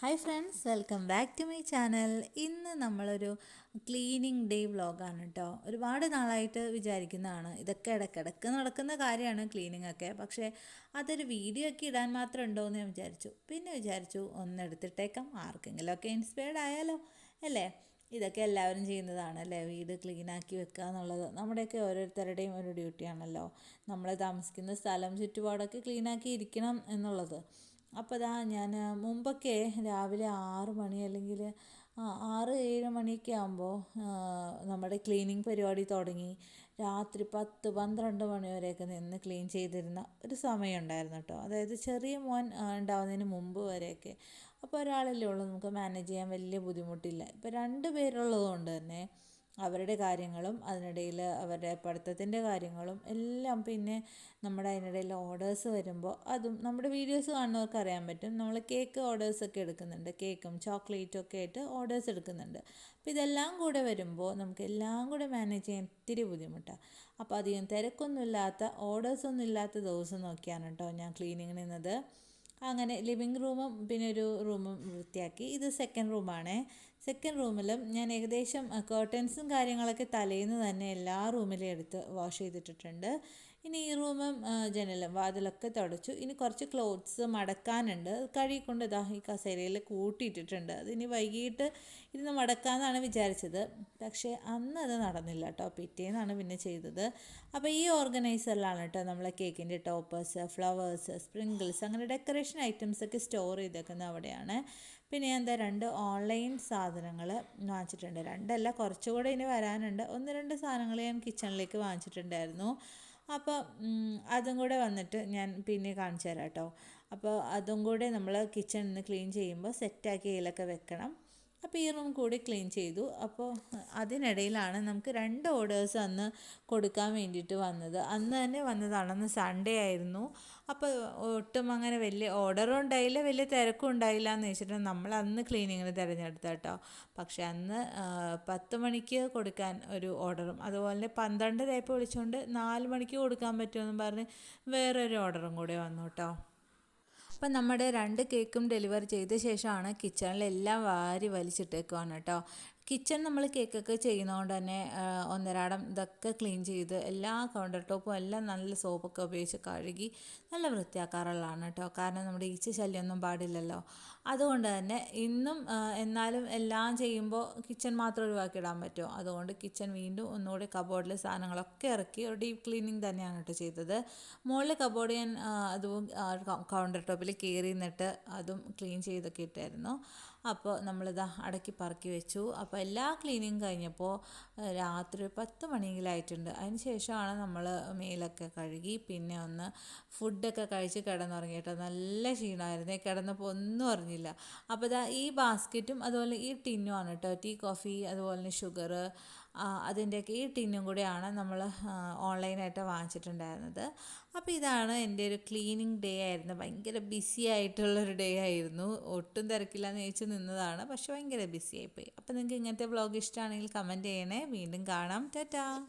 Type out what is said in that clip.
Hi friends welcome back to my channel ഇന്ന് നമ്മളൊരു cleaning day വ്ളോഗാണ് കേട്ടോ ഒരുപാട് നാളായിട്ട് വിചാരിക്കുന്നതാണ്. ഇതൊക്കെ ഇടയ്ക്കിടയ്ക്ക് നടക്കുന്ന കാര്യമാണ് ക്ലീനിങ് ഒക്കെ. പക്ഷേ അതൊരു വീഡിയോ ഒക്കെ ഇടാൻ മാത്രം ഉണ്ടോ എന്ന് ഞാൻ വിചാരിച്ചു. പിന്നെ വിചാരിച്ചു ഒന്നെടുത്തിട്ടേക്കാം ആർക്കെങ്കിലുമൊക്കെ ഇൻസ്പയർഡ് ആയാലോ അല്ലേ? ഇതൊക്കെ എല്ലാവരും ചെയ്യുന്നതാണ് അല്ലേ? വീട് ക്ലീനാക്കി വെക്കുക എന്നുള്ളത്. നമ്മുടെയൊക്കെ ഓരോരുത്തരുടെയും ഒരു ഡ്യൂട്ടിയാണല്ലോ നമ്മൾ താമസിക്കുന്ന സ്ഥലം ചുറ്റുപാടൊക്കെ ക്ലീനാക്കി ഇരിക്കണം എന്നുള്ളത്. അപ്പോൾ ഇതാ ഞാൻ മുമ്പൊക്കെ രാവിലെ ആറ് മണി അല്ലെങ്കിൽ ആറ് ഏഴ് മണിയൊക്കെ ആകുമ്പോൾ നമ്മുടെ ക്ലീനിങ് പരിപാടി തുടങ്ങി. രാത്രി പത്ത് പന്ത്രണ്ട് മണി വരെയൊക്കെ നിന്ന് ക്ലീൻ ചെയ്തിരുന്ന ഒരു സമയം ഉണ്ടായിരുന്നു കേട്ടോ അതായത് ചെറിയ മോൻ ഉണ്ടാവുന്നതിന് മുമ്പ് വരെയൊക്കെ. അപ്പോൾ ഒരാളല്ലേ ഉള്ളൂ നമുക്ക് മാനേജ് ചെയ്യാൻ വലിയ ബുദ്ധിമുട്ടില്ല. ഇപ്പോൾ രണ്ട് പേരുള്ളത് കൊണ്ട് തന്നെ അവരുടെ കാര്യങ്ങളും അതിനിടയിൽ അവരുടെ പഠിത്തത്തിന്റെ കാര്യങ്ങളും എല്ലാം പിന്നെ നമ്മുടെ അതിനിടയിൽ ഓർഡേഴ്സ് വരുമ്പോൾ അതും നമ്മുടെ വീഡിയോസ് കാണുന്നവർക്ക് അറിയാൻ പറ്റും. നമ്മൾ കേക്ക് ഓർഡേഴ്സൊക്കെ എടുക്കുന്നുണ്ട്. കേക്കും ചോക്ലേറ്റും ഒക്കെ ആയിട്ട് ഓർഡേഴ്സ് എടുക്കുന്നുണ്ട്. അപ്പോൾ ഇതെല്ലാം കൂടെ വരുമ്പോൾ നമുക്ക് എല്ലാം കൂടെ മാനേജ് ചെയ്യാൻ ഇത്തിരി ബുദ്ധിമുട്ടാണ് അപ്പോൾ അധികം തിരക്കൊന്നുമില്ലാത്ത ഓർഡേഴ്സൊന്നും ഇല്ലാത്ത ദിവസം നോക്കിയാണ് കേട്ടോ ഞാൻ ക്ലീനിങ്ങിന് നിന്നത്. അങ്ങനെ ലിവിങ് റൂമും പിന്നെ ഒരു റൂമും വൃത്തിയാക്കി. ഇത് സെക്കൻഡ് റൂമാണേ. സെക്കൻഡ് റൂമിലും ഞാൻ ഏകദേശം കേർട്ടൻസും കാര്യങ്ങളൊക്കെ തലേന്ന് തന്നെ എല്ലാ റൂമിലും എടുത്ത് വാഷ് ചെയ്തിട്ടിട്ടുണ്ട്. ഇനി ഈ റൂമും ജനലും വാതിലൊക്കെ തുടച്ചു. ഇനി കുറച്ച് ക്ലോത്ത്സ് മടക്കാനുണ്ട്. കഴുകിക്കൊണ്ട് ഇതാ ഈ കസേരയിൽ കൂട്ടിയിട്ടിട്ടുണ്ട്. അതിനി വൈകിട്ട് ഇരുന്ന് മടക്കാമെന്നാണ് വിചാരിച്ചത്. പക്ഷേ അന്ന് അത് നടന്നില്ല കേട്ടോ. പിറ്റേന്നാണ് പിന്നെ ചെയ്തത്. അപ്പോൾ ഈ ഓർഗനൈസറിലാണ് കേട്ടോ നമ്മളെ കേക്കിന്റെ ടോപ്പേഴ്സ് ഫ്ലവേഴ്സ് സ്പ്രിങ്കിൾസ് അങ്ങനെ ഡെക്കറേഷൻ ഐറ്റംസ് ഒക്കെ സ്റ്റോർ ചെയ്തേക്കുന്നത് അവിടെയാണ്. പിന്നെ എന്താ രണ്ട് ഓൺലൈൻ സാധനങ്ങൾ വാങ്ങിച്ചിട്ടുണ്ട്. രണ്ടല്ല കുറച്ചുകൂടെ ഇനി വരാനുണ്ട്. ഒന്ന് രണ്ട് സാധനങ്ങൾ ഞാൻ കിച്ചണിലേക്ക് വാങ്ങിച്ചിട്ടുണ്ടായിരുന്നു. അപ്പോൾ അതും കൂടെ വന്നിട്ട് ഞാൻ പിന്നെ കാണിച്ചു തരാം കേട്ടോ. അപ്പോൾ അതും കൂടെ നമ്മൾ കിച്ചണിൽ നിന്ന് ക്ലീൻ ചെയ്യുമ്പോൾ സെറ്റാക്കി ഇതിലൊക്കെ വെക്കണം. അപ്പോൾ ഈ റൂം കൂടി ക്ലീൻ ചെയ്തു. അപ്പോൾ അതിനിടയിലാണ് നമുക്ക് രണ്ട് ഓർഡേഴ്സ് അന്ന് കൊടുക്കാൻ വേണ്ടിയിട്ട് വന്നത്. അന്ന് തന്നെ വന്നതാണ്. അന്ന് സൺഡേ ആയിരുന്നു. അപ്പോൾ ഒട്ടും അങ്ങനെ വലിയ ഓർഡറും ഉണ്ടായില്ല വലിയ തിരക്കും ഉണ്ടായില്ല എന്ന് വെച്ചിട്ട് നമ്മൾ അന്ന് ക്ലീനിങ്ങിന് തിരഞ്ഞെടുത്ത കേട്ടോ. പക്ഷെ അന്ന് പത്ത് മണിക്ക് കൊടുക്കാൻ ഒരു ഓർഡറും അതുപോലെ തന്നെ പന്ത്രണ്ടരയപ്പോൾ വിളിച്ചുകൊണ്ട് നാല് മണിക്ക് കൊടുക്കാൻ പറ്റുമെന്ന് പറഞ്ഞ് വേറൊരു ഓർഡറും കൂടെ വന്നു കേട്ടോ. അപ്പം നമ്മുടെ രണ്ട് കേക്കും ഡെലിവർ ചെയ്ത ശേഷമാണ് കിച്ചണിൽ എല്ലാം വാരി വലിച്ചിട്ടേക്കുവാണ് കേട്ടോ. കിച്ചൺ നമ്മൾ കേക്കൊക്കെ ചെയ്യുന്നതുകൊണ്ട് തന്നെ ഒന്നരാടം ഇതൊക്കെ ക്ലീൻ ചെയ്ത് എല്ലാ കൗണ്ടർ ടോപ്പും എല്ലാം നല്ല സോപ്പൊക്കെ ഉപയോഗിച്ച് കഴുകി നല്ല വൃത്തിയാക്കാറുള്ളതാണ് കേട്ടോ. കാരണം നമ്മുടെ ഈച്ച ശല്യമൊന്നും പാടില്ലല്ലോ. അതുകൊണ്ട് തന്നെ ഇന്നും എന്നാലും എല്ലാം ചെയ്യുമ്പോൾ കിച്ചൺ മാത്രം ഒഴിവാക്കിയിടാൻ പറ്റുമോ? അതുകൊണ്ട് കിച്ചൺ വീണ്ടും ഒന്നുകൂടി കബോർഡിൽ സാധനങ്ങളൊക്കെ ഇറക്കി ഒരു ഡീപ്പ് ക്ലീനിങ് തന്നെയാണ് കേട്ടോ ചെയ്തത്. മുകളിൽ കബോർഡ് ഞാൻ അതും കൗണ്ടർ ടോപ്പിൽ കയറി നിന്നിട്ട് അതും ക്ലീൻ ചെയ്തൊക്കെ ഇട്ടായിരുന്നു. അപ്പോൾ നമ്മളിതാ അടക്കി പറക്കി വെച്ചു. അപ്പോൾ എല്ലാ ക്ലീനിങ് കഴിഞ്ഞപ്പോൾ രാത്രി ഒരു പത്ത് മണിയെങ്കിലായിട്ടുണ്ട് അതിന് ശേഷമാണ് നമ്മൾ മേലൊക്കെ കഴുകി പിന്നെ ഒന്ന് ഫുഡൊക്കെ കഴിച്ച് കിടന്നുറങ്ങിയിട്ട് നല്ല ക്ഷീണമായിരുന്നു. കിടന്നപ്പോൾ ഒന്നും അറിഞ്ഞില്ല. അപ്പോൾ ഇതാ ഈ ബാസ്ക്കറ്റും അതുപോലെ ഈ ടിന്നുമാണ് കേട്ടോ. ടീ കോഫി അതുപോലെ തന്നെ ഷുഗർ അതിന്റെയൊക്കെ ഈ ടിന്നും കൂടെയാണ് നമ്മൾ ഓൺലൈനായിട്ട് വാങ്ങിച്ചിട്ടുണ്ടായിരുന്നത്. അപ്പോൾ ഇതാണ് എന്റെ ഒരു ക്ലീനിങ് ഡേ ആയിരുന്നു. ഭയങ്കര ബിസി ആയിട്ടുള്ളൊരു ഡേ ആയിരുന്നു. ഒട്ടും തിരക്കില്ലാന്ന് ചോദിച്ച് നിന്നതാണ് പക്ഷെ ഭയങ്കര ബിസി ആയിപ്പോയി. അപ്പോൾ നിങ്ങൾക്ക് ഇങ്ങനത്തെ വ്ളോഗ് ഇഷ്ടമാണെങ്കിൽ കമന്റ് ചെയ്യണേ. വീണ്ടും കാണാം. ടാറ്റാ.